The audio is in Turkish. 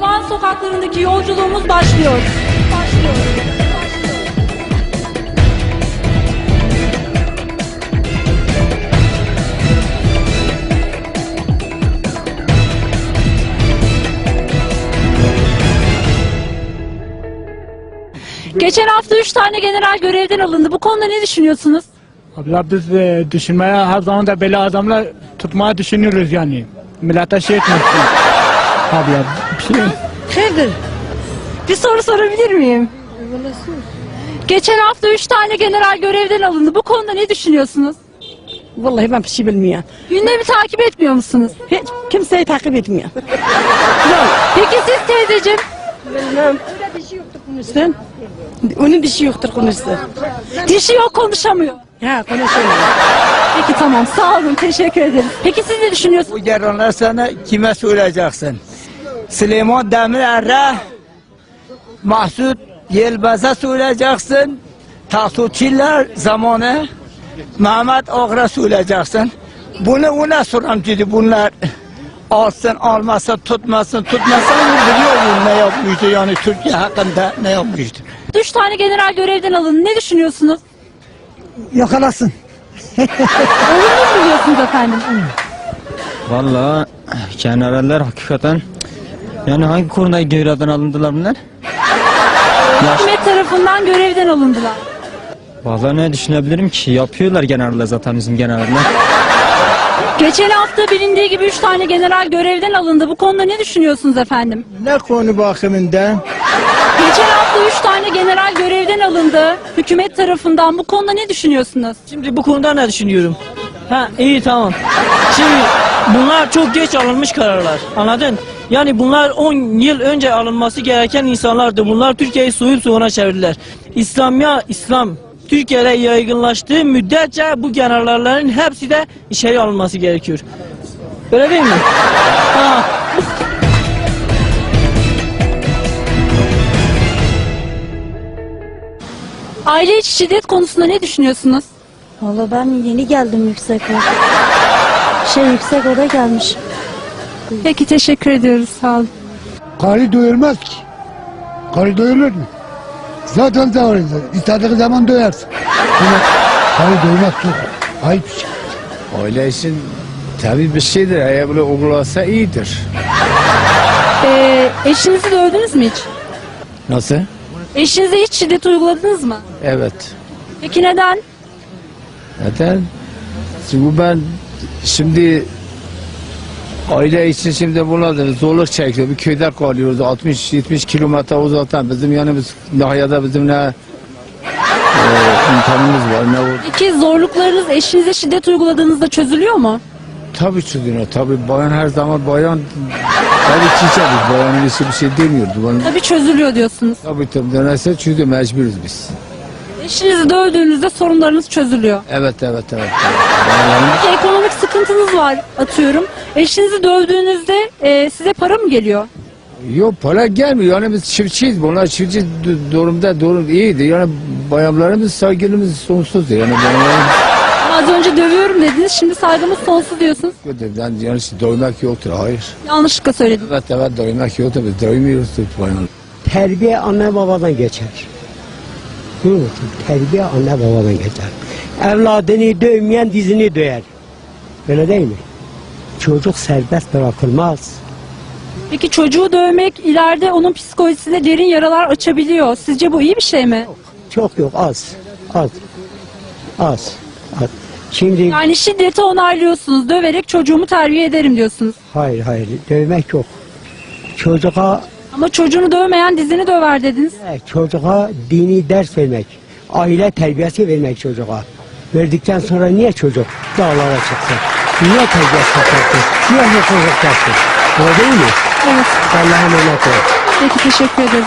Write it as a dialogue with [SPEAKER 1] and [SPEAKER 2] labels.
[SPEAKER 1] Van sokaklarındaki yolculuğumuz başlıyor. Başlıyor. Geçen hafta 3 tane general görevden alındı. Bu konuda ne düşünüyorsunuz?
[SPEAKER 2] Abla biz e, düşünmeye her zaman da böyle adamlar tutmaya düşünüyoruz yani. Millete şey etmek. Abla bir şey.
[SPEAKER 1] Hayırdır? Bir soru sorabilir miyim? Geçen hafta 3 tane general görevden alındı. Bu konuda ne düşünüyorsunuz?
[SPEAKER 3] Vallahi ben bir şey bilmiyorum.
[SPEAKER 1] Gündemi takip etmiyor musunuz?
[SPEAKER 3] Hiç kimseyi takip etmiyor.
[SPEAKER 1] Peki siz teyzeciğim?
[SPEAKER 3] Konuşsun. Onun dişi yoktur konuşsun.
[SPEAKER 1] Dişi yok konuşamıyor.
[SPEAKER 3] Ha konuşuyor.
[SPEAKER 1] Peki tamam sağ olun teşekkür ederim. Peki siz ne düşünüyorsunuz?
[SPEAKER 4] Bu gelenler sana kime söyleyeceksin? Süleyman Demirer'e Mahsut Yelbaz'a söyleyeceksin. Tahsutçiler zamanı Mehmet Ağr'a söyleyeceksin. Bunu ona soram dedi bunlar alsın almasa tutmasın tutmasın biliyor ne yapmıştı yani Türkiye hakkında ne yapmıştı.
[SPEAKER 1] 3 tane general görevden alındı. Ne düşünüyorsunuz?
[SPEAKER 3] Yakalasın.
[SPEAKER 1] Olumlu mu buluyorsunuz efendim?
[SPEAKER 5] Vallahi generaller hakikaten yani hangi konuda görevden alındılar bunlar?
[SPEAKER 1] Hükümet tarafından görevden alındılar.
[SPEAKER 5] Vallahi ne düşünebilirim ki yapıyorlar generaller zaten bizim generaller.
[SPEAKER 1] Geçen hafta bilindiği gibi 3 tane general görevden alındı. Bu konuda ne düşünüyorsunuz efendim?
[SPEAKER 4] Ne konu bakımında?
[SPEAKER 1] Geçen hafta 3 tane general görevden alındı. Hükümet tarafından. Bu konuda ne düşünüyorsunuz?
[SPEAKER 6] Şimdi bu konuda ne düşünüyorum? Ha iyi tamam. Şimdi bunlar çok geç alınmış kararlar. Anladın? Yani bunlar 10 yıl önce alınması gereken insanlardı. Bunlar Türkiye'yi soyup soğuna çevirdiler. İslamya, İslam Türkiye'de yaygınlaştığı müddetçe bu generallerin hepsi de içeri alınması gerekiyor. Öyle değil mi? Ha.
[SPEAKER 1] Aile içi şiddet konusunda ne düşünüyorsunuz?
[SPEAKER 7] Valla ben yeni geldim yüksek oda. Şey yüksek oda gelmiş.
[SPEAKER 1] Peki teşekkür ediyoruz. Sağ olun.
[SPEAKER 8] Karı doyurmaz ki. Karı doyurur mu? Zaten doyurur. İstediğin zaman doyarsın. Karı doyurmak çok ayıp bir şey.
[SPEAKER 4] Öyle için tabii bir şeydir. Eğer böyle uygulasa iyidir.
[SPEAKER 1] Ee, eşinizi dövdünüz mü hiç?
[SPEAKER 4] Nasıl?
[SPEAKER 1] Eşinize hiç şiddet uyguladınız mı?
[SPEAKER 4] Evet.
[SPEAKER 1] Peki neden?
[SPEAKER 4] Neden? Çünkü ben şimdi aile için şimdi bunlar zorluk çekiyor. Bir köyde kalıyoruz. 60-70 kilometre uzaktan. Bizim yanımız nahiyada bizim ne e, imkanımız var ne o.
[SPEAKER 1] Peki zorluklarınız eşinize şiddet uyguladığınızda çözülüyor mu?
[SPEAKER 4] Tabii çözülüyor. Tabii bayan her zaman bayan tabii çiçeğiz. Bayanın işi bir şey demiyordu. Bana,
[SPEAKER 1] Tabii çözülüyor diyorsunuz.
[SPEAKER 4] tabii tabii dönerse çünkü mecburuz biz.
[SPEAKER 1] Eşinizi dövdüğünüzde sorunlarınız çözülüyor.
[SPEAKER 4] Evet evet evet.
[SPEAKER 1] Peki ekonomik sıkıntınız var atıyorum. Eşinizi dövdüğünüzde e, size para mı geliyor?
[SPEAKER 4] Yok para gelmiyor. Yani biz çiftçiyiz. Bunlar çiftçi du- durumda durum iyiydi. Yani bayanlarımız saygılımız sonsuzdu. Yani bayanlarımız
[SPEAKER 1] Az önce dövüyorum dediniz şimdi saygımız sonsuz diyorsunuz.
[SPEAKER 4] yani, yani doymak yoktur. Hayır.
[SPEAKER 1] Yanlışlıkla söyledim.
[SPEAKER 4] Evet evet doymak yoktur. Biz doymuyoruz bayanlar.
[SPEAKER 9] Terbiye anne babadan geçer. Musun? Terbiye anne babadan geçer. Evladını dövmeyen dizini döyer. Öyle değil mi? Çocuk serbest bırakılmaz.
[SPEAKER 1] Peki çocuğu dövmek ileride onun psikolojisinde derin yaralar açabiliyor. Sizce bu iyi bir şey mi?
[SPEAKER 9] Çok yok az. Az. Az. Az. Şimdi
[SPEAKER 1] Yani şiddeti onaylıyorsunuz. Döverek çocuğumu terbiye ederim diyorsunuz.
[SPEAKER 9] hayır hayır dövmek yok. Çocuğa
[SPEAKER 1] Ama çocuğunu dövmeyen dizini döver dediniz.
[SPEAKER 9] çocuğa dini ders vermek. Aile terbiyesi vermek çocuğa. Verdikten sonra niye çocuk dağlara çıksın? Niye terbiyesi yapacaksın? Niye hukuk yapacaksın? Öyle değil mi?
[SPEAKER 1] Evet.
[SPEAKER 9] Allah'a emanet olun.
[SPEAKER 1] Peki teşekkür ederiz.